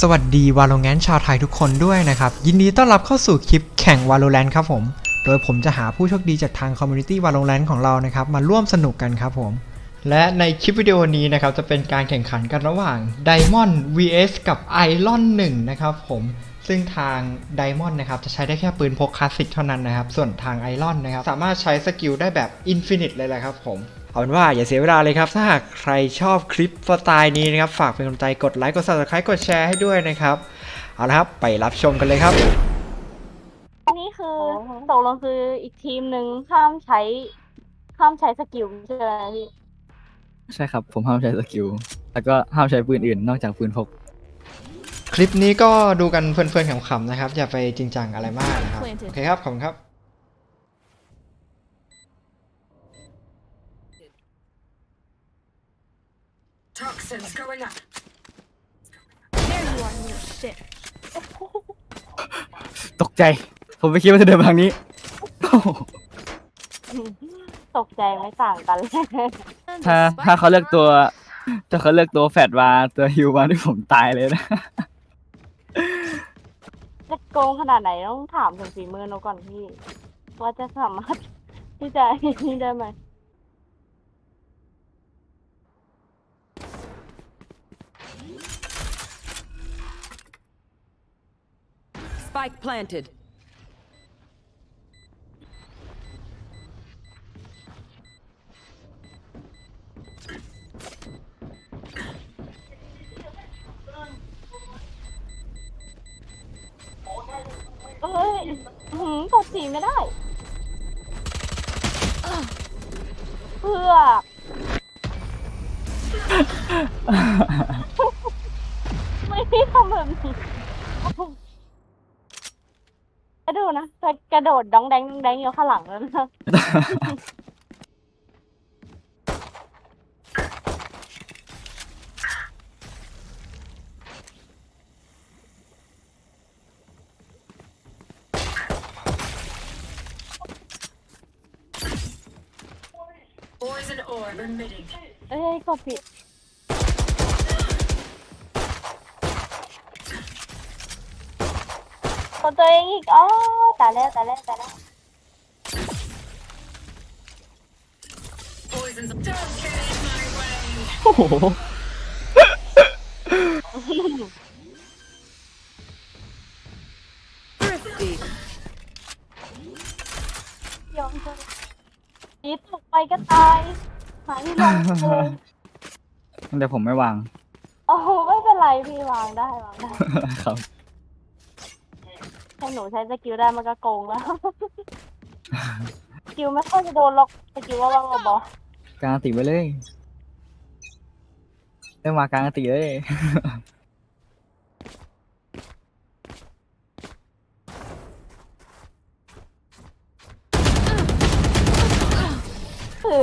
สวัสดีวาโลแ a นชาวไทยทุกคนด้วยนะครับ ยินดีต้อนรับเข้าสู่คลิปแข่ง Valorant ครับผม โดยผมจะหาผู้โชคดีจากทางคอมมูนิตี้ Valorant ของเรานะครับมาร่วมสนุกกันครับผม และในคลิปวิดีโอนี้นะครับจะเป็นการแข่งขันกันระหว่าง Diamond vs กับ Iron 1 นะครับผมซึ่งทาง Diamond นะครับจะใช้ได้แค่ปืนพกคลาสสิกเท่านั้นนะครับ ส่วนทาง Iron นะครับสามารถใช้สกิลได้แบบ Infinite เลยแหละครับผม เอาเป็นว่าอย่าเสียเวลาเลยครับ ถ้าหากใครชอบคลิปสไตล์นี้นะครับ ฝากเป็นกำลังใจกดไลค์กด subscribe กดแชร์ให้ด้วยนะครับ เอาละครับไปรับชมกันเลยครับนี่คือตกลงคืออีกทีมหนึ่งห้ามใช้ห้ามใช้สกิลใช่ไหมพี่ใช่ครับ ผมห้ามใช้สกิล แล้วก็ห้ามใช้ปืนอื่นนอกจากปืนพก คลิปนี้ก็ดูกันเพลินๆขำๆนะครับ อย่าไปจริงจังอะไรมากนะครับ โอเคครับ ขอบคุณครับ Toxins going up. There you are, you shit. ตกใจ ผมไม่คิดว่าจะเดินมาทางนี้โอ้โหตกใจไม่ต่างกันเลยถ้าถ้าเขาเลือกตัว ถ้าเขาเลือกตัวแฟดมาตัวฮิวมาที่ผมตายเลยนะ จะโกงขนาดไหนต้องถามถึงฝีมือเราก่อนพี่ ว่าจะสามารถที่จะนี่ได้ไหม Spike planted. เอ้ยอื้อหือกดสีไม่ได้ เพื่อไม่ได้ทำแบบนี้ กระโดดนะจะกระโดดดองแดงดองแดงอยู่ข้างหลังแล้วนะ Poison orb emitting. เอ้ยกดผิด กดตัวเองอีกอ๋อตายแล้วตายแล้วตายแล้ว Poison's don't get in my way. โอ้โห Thrifty. ยอมเลยนีตกไปก็ตายหาที่ลงเลยเดี๋ยวผมไม่วาง โอ้โหไม่เป็นไรพี่วางได้วางได้ ครับ แค่หนูใช้สกิลได้มันก็โกงแล้ว สกิลไม่ค่อยจะโดนหรอกสกิลว่าว่างกับบอ กลางติไปเลยเริ่มมากลางติเลยคือ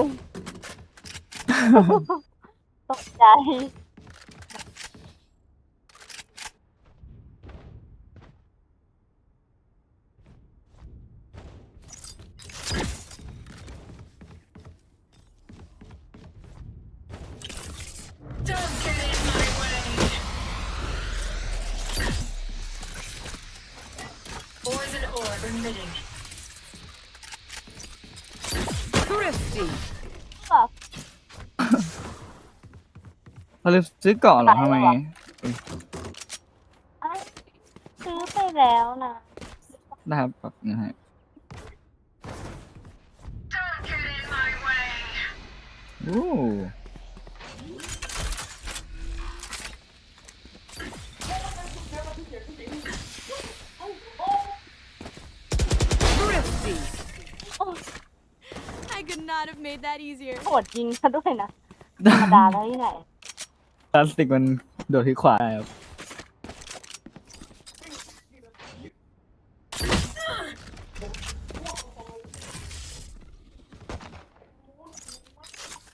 ตกใจ Poison orb emitting. Thrifty. แบบเขาลืมซื้อเกาะเหรอทำไมอ้าวซื้อไปแล้วนะได้ครับแบบนี้ให้ Don't get in my way. โอ้ could not have made that easier. โหดยิงซะด้วยนะธรรมดาแล้วที่ไหนพลาสติกมันโดดที่ขวาได้ครับ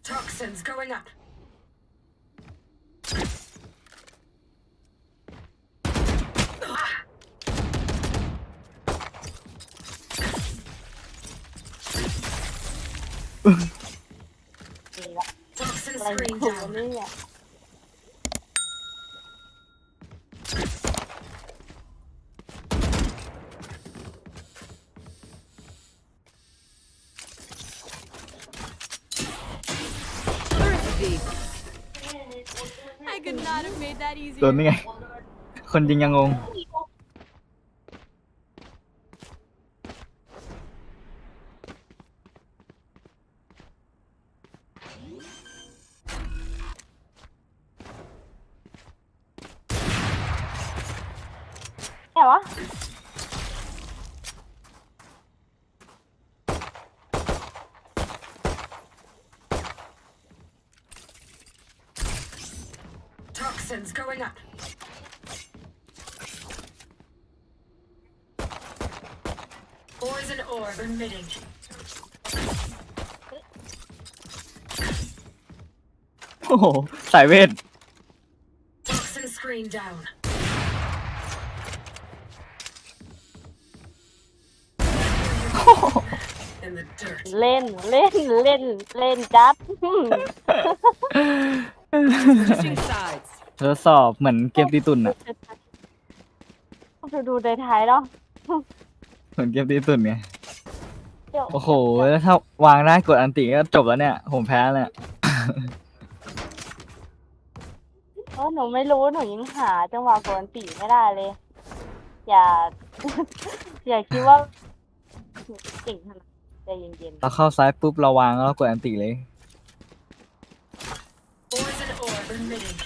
Toxins going up. อะไรของนี่อ่ะโดนนี่ไง คนยิงยังงง แค่วะ Toxins going up. Poison orb emitting. โอ้โห สายเวท Toxin screen down. เล่นเล่นเล่นเล่นจัด Switching sides. ทดสอบเหมือนเกมตีตุนอะดูดูในท้ายเนาะเหมือนเกมตีตุนไงเดี๋ยวโอ้โหแล้วถ้าวางได้กดอันติก็จบแล้วเนี่ย ผมแพ้แล้วเนี่ยเออหนูไม่รู้หนูยังหาจังหวะกวนตีไม่ได้เลย อย่า อย่าคิดว่าหนูเก่งขนาดนั้น ใจเย็นเราเข้าซ้ายปุ๊บเราวางแล้วเรากดอันติเลย Poison orb emitting.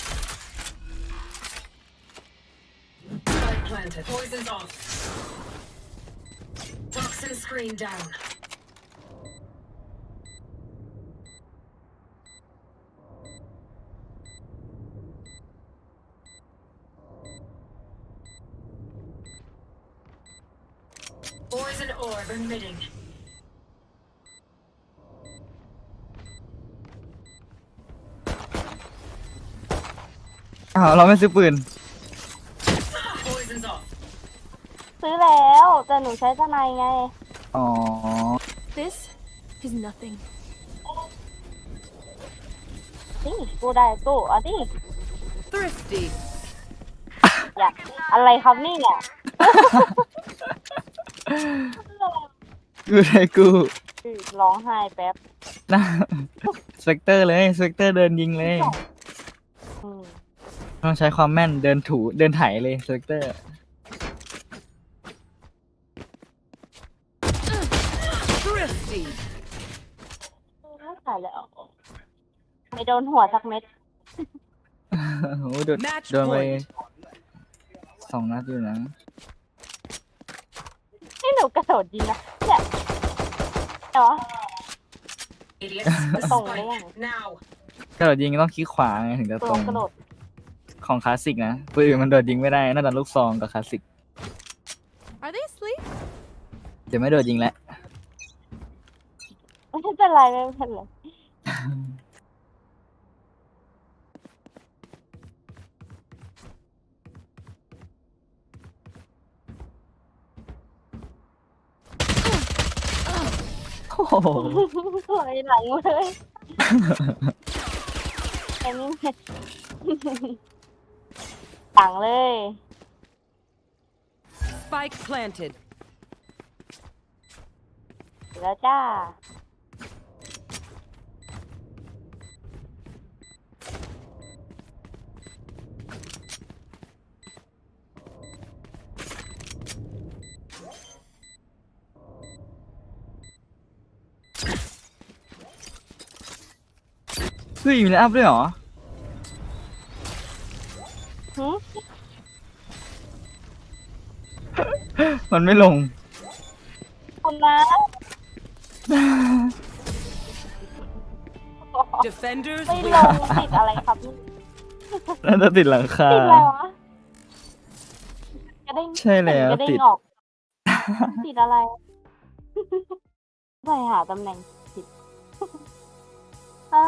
Spike planted. Poison's off. Toxin screen down. อ้าวเราไม่ซื้อปืน Poison's off. ๆซื้อแล้ว แต่หนูใช้ทนายไง อ๋อ This is nothing. นี่กูได้ตู้เอะดิ Thrifty. อยากอะไรครับนี่เนี่ยกูได้กูร้องไห้แป๊บ นะสเปกเตอร์เลยสเปกเตอร์เดินยิงเลยอืม ต้องใช้ความแม่นเดินถูเดินไถเลยสเปกเตอร์ Thrifty. ถ่ายแล้ว ไม่โดนหัวสักเม็ด โอ้โหโดน Match โดนไป point. สองนัดอยู่นะ นี่หนูกระโดดยิงนะเนี่ยแต่ว่า Idiots. The Tông spike. lên. Now. กระโดดยิงต้องคลิกขวาไงถึงจะตัวตรงกระโดด ของคลาสสิกนะปืนอื่นมันโดดยิงไม่ได้น่าจะลูกซองกับคลาสสิก Are they asleep? เดี๋ยวไม่โดดยิงแล้วไม่เป็นไรไม่เป็นไรโอ้โหไหลหลังเลยอันนี้ เนี่ยหลังเลย Spike planted. แล้วจ้า เฮ้ยมีแล้วอัพด้วยเหรอหึ มันไม่ลงคุณนะ Defenders ไม่ล win. งติดอะไรครับนี่น่าจะติดหลังคา ติดอะไรวะกระเด้งใช่แล้วกระเด้ติงด ออก ติดอะไร ไปหาตำแหน่งผิดอ่า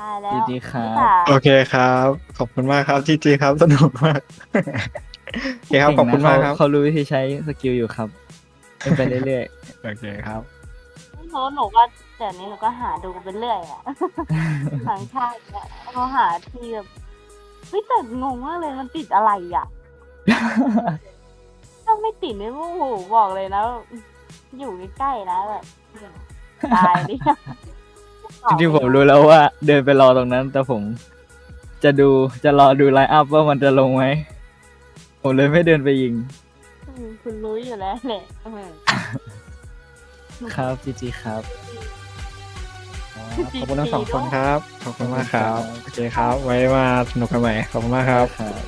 ตายแล้วดีๆครับพี่สาวโอเคครับ ขอบคุณมากครับจีจีครับสนุกมากโอเคครับขอบคุณมากครับเขเขารู้วิธีใช้สกิลอยู่ครับเล่นไปเรื่อยโอเคครับหนูหนูก็เดี๋ยวนี้หนูก็หาดูไปเรื่อยอะสังชาติเนี่ยเขาหาที่แบบเฮ้ยแต่งงมากเลยมันติดอะไรอะๆถ้าไม่ติดนี่โอ้โหบอกเลยนะ อยู่ใกล้ๆนะแบบตายดิ จริงๆผมรู้แล้วว่า เดินไปรอตรงนั้น แต่ผม จะดูจะรอดูไลน์อัพว่ามันจะลงไหมผมเลยไม่เดินไปยิง อืมคุณรู้อยู่แล้วแหละอืม ครับจีจีครับขอบคุณทั้งสองคนครับ ขอบคุณมากครับ โอเคครับ ไว้มาสนุกกันใหม่ ขอบคุณมากครับครับ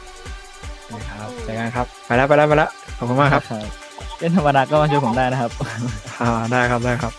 โอเคครับเจอกันครับ ไปแล้วไปแล้วไปแล้ว ขอบคุณมากครับเล่นธรรมดาก็มาช่วยผมได้นะครับ อ่า ได้ครับ ได้ครับ